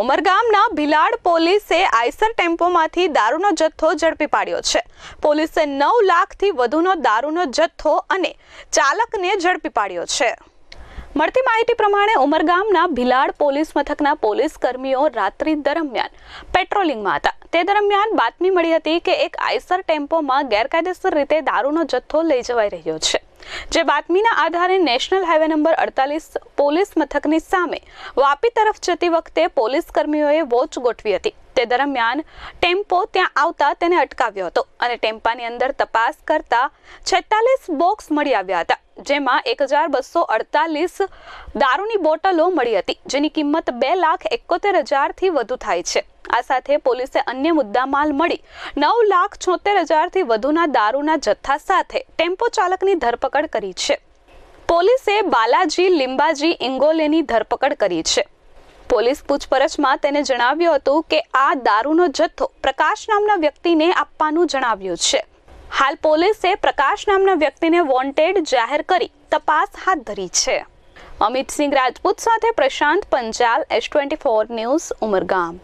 ઉમરગામના ભિલાડ પોલીસે આઈસર ટેમ્પોમાંથી દારૂનો જથ્થો ઝડપી પાડ્યો છે. પોલીસે નવ લાખથી વધુનો દારૂનો જથ્થો અને ચાલકને ઝડપી પાડ્યો છે. મળતી માહિતી પ્રમાણે ઉમરગામના ભિલાડ પોલીસ મથકના પોલીસ કર્મીઓ રાત્રિ દરમિયાન પેટ્રોલિંગમાં હતા. તે દરમિયાન બાતમી મળી હતી કે એક આઈસર ટેમ્પોમાં ગેરકાયદેસર રીતે દારૂનો જથ્થો લઈ જવાઈ રહ્યો છે. જે બાતમીના આધારે નેશનલ હાઈવે નંબર અડતાલીસ પોલીસ મથકની સામે વાપી તરફ જતી વખતે પોલીસ કર્મીઓએ વોચ ગોઠવી હતી. તે દરમિયાન ટેમ્પો ત્યાં આવતા તેને અટકાવ્યો હતો અને ટેમ્પાની અંદર તપાસ કરતા છેતાલીસ બોક્સ મળી આવ્યા હતા, જેમાં એક હજાર બસો અડતાલીસ દારૂની બોટલો મળી હતી, જેની કિંમત બે લાખ એકોતેર હજારથી વધુ થાય છે. આ સાથે પોલીસે અન્ય મુદ્દામાલ મળી. નવ લાખ છોતેર હજારથી વધુના દારૂના જથ્થા સાથે ટેમ્પો ચાલકની ધરપકડ કરી છે. પોલીસે બાલાજી લિંબાજી ઇંગોલેની ધરપકડ કરી છે. પોલીસ પૂછપરછમાં તેને જણાવ્યું હતું કે આ દારૂનો જથ્થો પ્રકાશ નામના વ્યક્તિને આપવાનું જણાવ્યું છે. હાલ પોલીસે પ્રકાશ નામના વ્યક્તિને વોન્ટેડ જાહેર કરી તપાસ હાથ ધરી છે. અમિતસિંહ રાજપૂત સાથે Prashant Panchal S twenty four news, Umargam.